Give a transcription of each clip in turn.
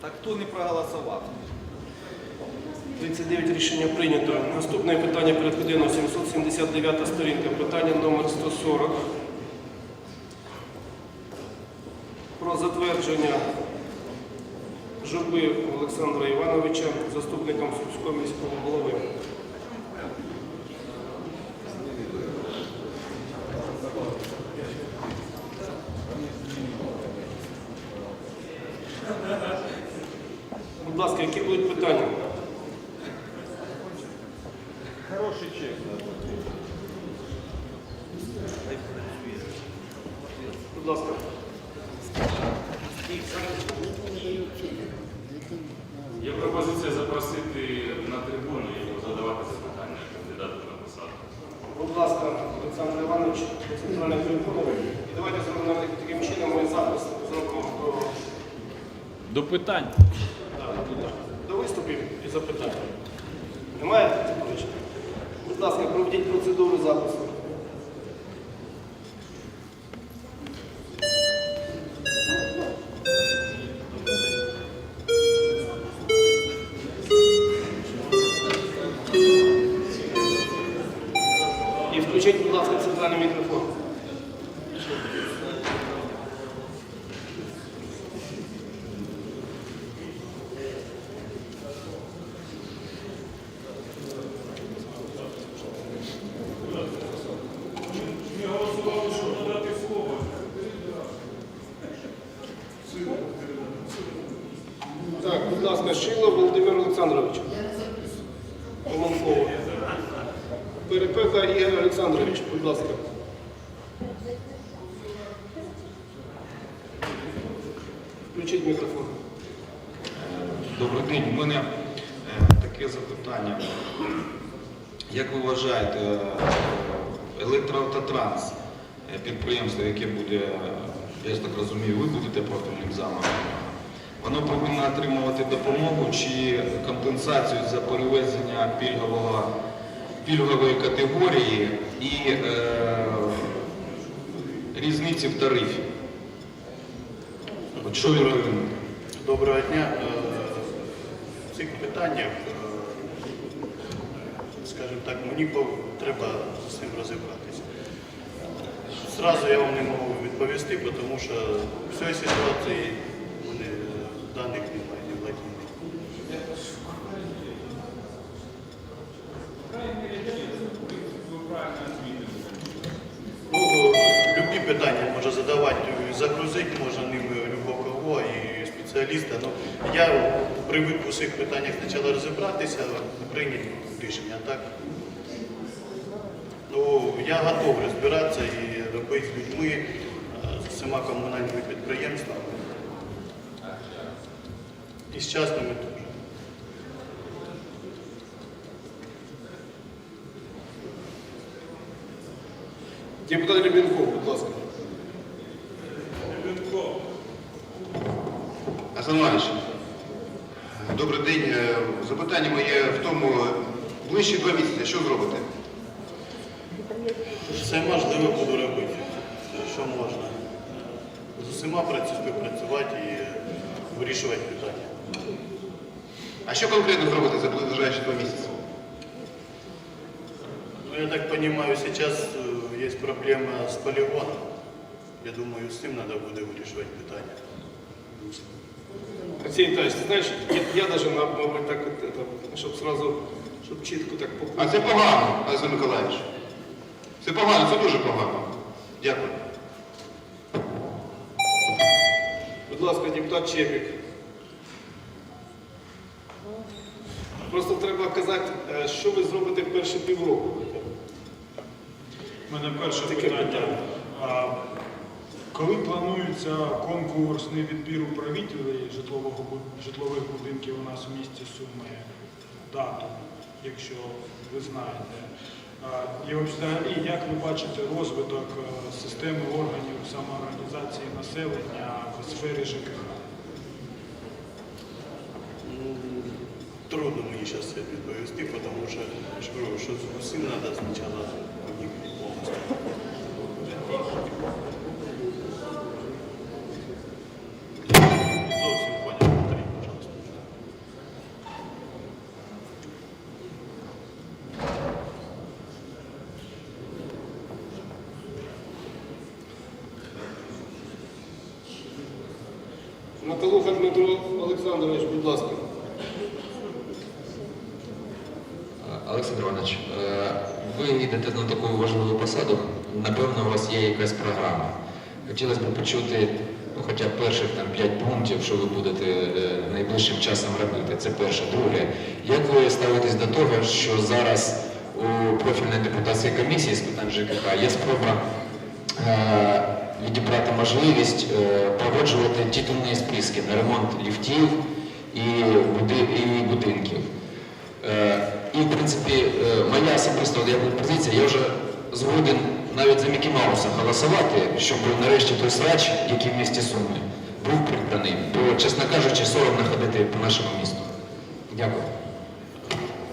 Так хто не проголосував? 39 рішення прийнято. Наступне питання перед годиною 779 сторінка. Питання номер 140. Про затвердження Журби Олександра Івановича заступником сільського міського голови. Будь ласка, які будуть питання? Хороший чек. Будь ласка. Є пропозиція запросити на трибуну і задавати запитання кандидату на посаду. Будь ласка, Олександр Іванович, центральний трибуни. І давайте зробимо таким чином ми запис зробимо до, До питань. Запитань. Немає? Будь ласка, проведіть процедуру запису. І включіть, будь ласка, центральний мікрофон. Так, будь ласка, Шило Володимир Олександрович. Поманкова. Перепека Ігор Олександрович, будь ласка. Включіть мікрофон. Добрий день. У мене е, таке запитання. Як ви вважаєте, е, електроавтотранс, е, підприємство, яке буде, я ж так розумію, ви будете профільним замом, воно повинно отримувати допомогу чи компенсацію за перевезення пільгового, пільгової категорії і е, різниці в тарифі? От що він? Доброго дня. Е, В цих питаннях, е, скажімо так, мені треба з цим розібратися. Зразу я вам не можу відповісти, тому що в цій ситуації загрузити можна ними любого кого і спеціаліста. Ну, я привик у цих питаннях спочатку розібратися, прийняти рішення. Так, ну, я готовий розбиратися і робити з людьми, е, з усіма комунальними підприємствами. І з частними теж. Депутат Ребенков, будь ласка. Олександр Іванович, добрий день. Е, Запитання моє в тому, ближче два місяці, що зробите? Все можливе буду робити, що можна. З усіма працю- співпрацювати і вирішувати питання. А що конкретно зробите за ближайші два місяці? Ну, я так понимаю, сейчас э, есть проблема с полигоном. Я думаю, з цим треба буде вирішувати питання. Алексей Витальевич, ты знаешь, я, я даже, маб- мабуть, так, от, это, щоб сразу, щоб чітко так А це погано, Олександр Миколаївич. Це погано, це дуже погано. Дякую. Будь ласка, депутат Чепік. Просто треба казати, е, що ви зробите в перші півроку. У мене перше Таке питання. питання. А, коли планується конкурсний відбір управителей житлового, житлових будинків у нас у місті Суми? Дату, якщо ви знаєте. І взагалі, як ви бачите розвиток е, системи органів самоорганізації населення в сфері ЖКХ? Ну, Трудно мені зараз це відповісти, тому що, що, з треба спочатку повністю. Наталуха Дмитро Олександрович, будь ласка. Олександр Іванович, е, ви йдете на таку важливу посаду, напевно, у вас є якась програма. Хотілося б почути ну, хоча б перших там 5 пунктів, що ви будете е, найближчим часом робити. Це перше. Друге, як ви ставитесь до того, що зараз у профільної депутатської комісії з питань ЖКХ є спроба е, відібрати можливість е, погоджувати титульні списки на ремонт ліфтів і, будинків. Е, І, в принципі, е, моя особиста позиція, я вже згоден навіть за Мікі Мауса голосувати, щоб нарешті той срач, який в місті Суми, був прибраний. Бо, чесно кажучи, соромно ходити по нашому місту. Дякую.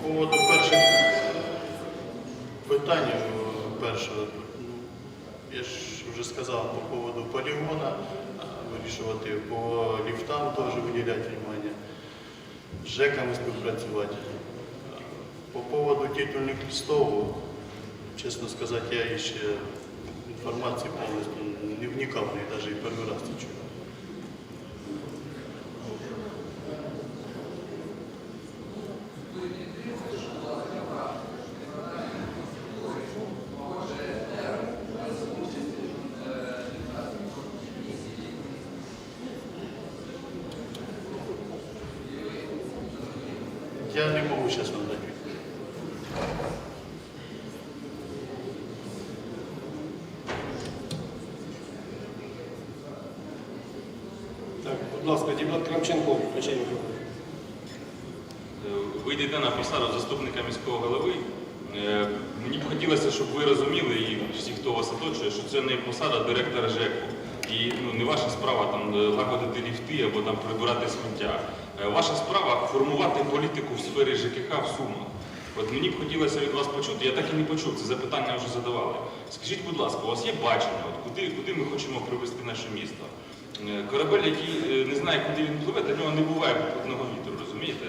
По перших питань, першого, я ж вже сказав по поводу полігона, вирішувати по ліфтам теж виділяти увагу, з ЖЕКами співпрацювати. По поводу титульних листов, чесно сказати, я ще інформації повністю не вникав неї, навіть і перший раз це чую. Я не можу зараз вам відповідь. Так, будь ласка, депутат Крамченко, включай мікрофон. Ви йдете на посаду заступника міського голови. Е, Мені б хотілося, щоб ви розуміли, і всі, хто вас оточує, що це не посада директора ЖЕКу. І ну, не ваша справа там е, лагодити ліфти або там прибирати сміття. Е, Ваша справа формувати політику в сфері ЖКХ в Сумах. От мені б хотілося від вас почути, я так і не почув, це запитання вже задавали. Скажіть, будь ласка, у вас є бачення, от куди, куди ми хочемо привести наше місто? Е, Корабель, який е, не знає, куди він пливе, для нього не буває попутного вітру, розумієте?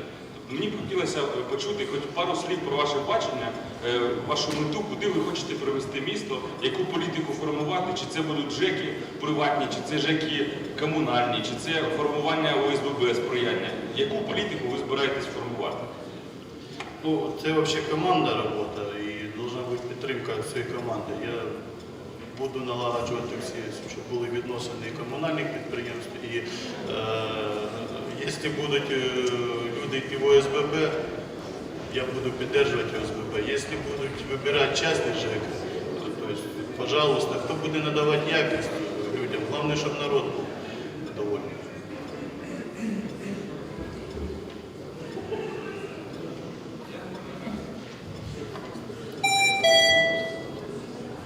Мені б хотілося е, почути хоч пару слів про ваше бачення, е, вашу мету, куди ви хочете привести місто, яку політику формувати, чи це будуть ЖЕКи приватні, чи це ЖЕКи комунальні, чи це формування ОСББ сприяння. Яку політику ви збираєтесь формувати? Ну, це взагалі команда робота і повинна бути підтримка цієї команди. Я буду налагоджувати всі, щоб були відносини комунальних підприємств. І е, якщо будуть люди ОСББ, я буду підтримувати ОСББ. Якщо будуть вибирати частний ЖЕК, то, пожалуйста, хто буде надавати якість людям, головне, щоб народ був довольний.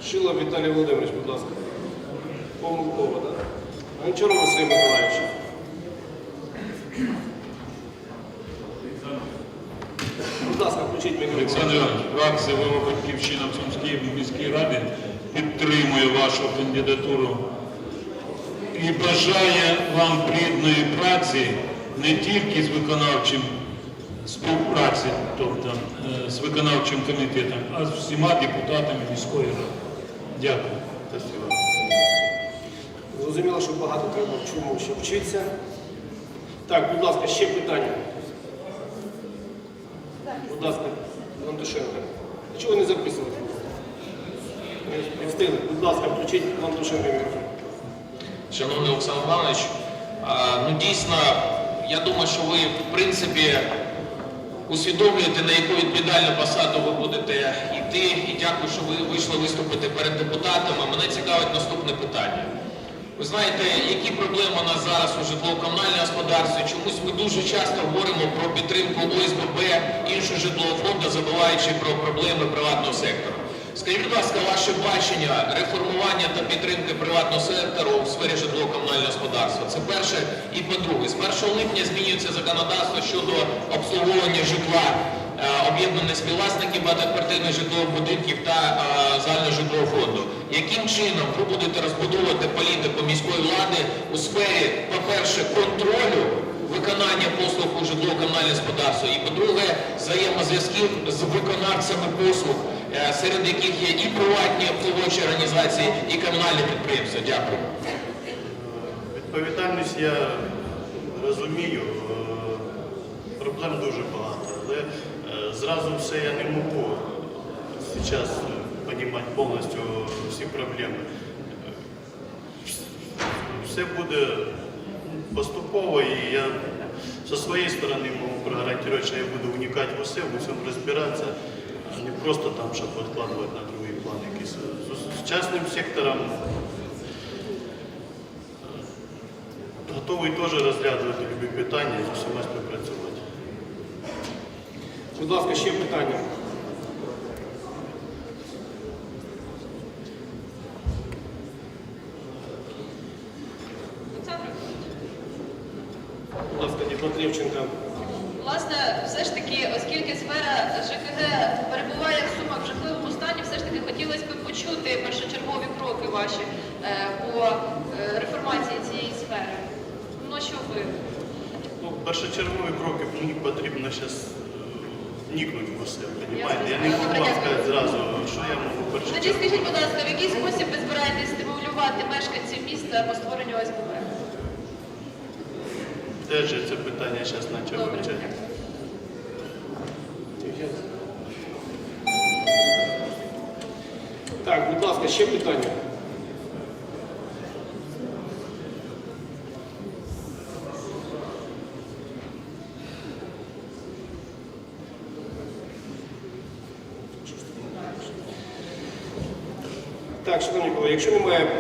Шило Віталій Володимирович, будь ласка. Помилково, так? Гончаров Василь Миколаївич. Будь ласка, включіть мікрофон. Олександр Іванович, фракція «Воля Батьківщина в Сумській міській раді підтримує вашу кандидатуру і бажає вам плідної праці не тільки з виконавчим співпраці, тобто е, з виконавчим комітетом, а з всіма депутатами міської ради. Дякую. Зрозуміло, що багато треба в чому ще вчитися. Так, будь ласка, ще питання. Будь ласка, Лантушенко. А чого не записували? Не встигли. Будь ласка, включіть Лантушенко мікрофон. Шановний Олександр Іванович, ну дійсно, я думаю, що ви в принципі усвідомлюєте, на яку відповідальну посаду ви будете йти. І дякую, що ви вийшли виступити перед депутатами. Мене цікавить наступне питання. Ви знаєте, які проблеми у нас зараз у житлово-комунальному господарстві? Чомусь ми дуже часто говоримо про підтримку ОСББ, іншого житлового фонду, забуваючи про проблеми приватного сектору. Скажіть, будь ласка, ваше бачення реформування та підтримки приватного сектору у сфері житлово-комунального господарства. Це перше. І по-друге, з 1 липня змінюється законодавство щодо обслуговування житла е, об'єднаних співвласників багатоквартирних житлових будинків та е, загального житлового фонду. Яким чином ви будете розбудовувати політику міської влади у сфері, по-перше, контролю виконання послуг у житлово-комунальне господарство і, по-друге, взаємозв'язків з виконавцями послуг, е, серед яких є і приватні обслуговуючі організації, і комунальні підприємства. Дякую. Відповідальність я розумію, е, проблем дуже багато, але е, зразу все я не можу зараз розуміти повністю всі проблеми. Все буде поступово, і я зі своєї сторони можу прогарантувати, що я буду уникати в усе, в усьому розбиратися, а не просто там, щоб відкладувати на другий план якийсь. З- частним сектором готовий теж розглядувати любі питання і з усіма співпрацювати. Будь ласка, ще питання. Олександр, Ласка, власне, все ж таки, оскільки сфера ЖКГ перебуває в сумах в жахливому стані, все ж таки хотілося б почути першочергові кроки ваші е, по е, реформації цієї сфери. Ну, що ви? Ну, першочергові кроки мені потрібно зараз вникнути в усе, розумієте? Я не можу вам сказати зразу, що я можу першочергово. скажіть, будь ласка, в який спосіб ви збираєтесь стимулювати мешканців міста по створенню ОСББ? Теж це питання зараз почав вивчати. Так, будь ласка, ще питання. Так, шановні колеги, якщо немає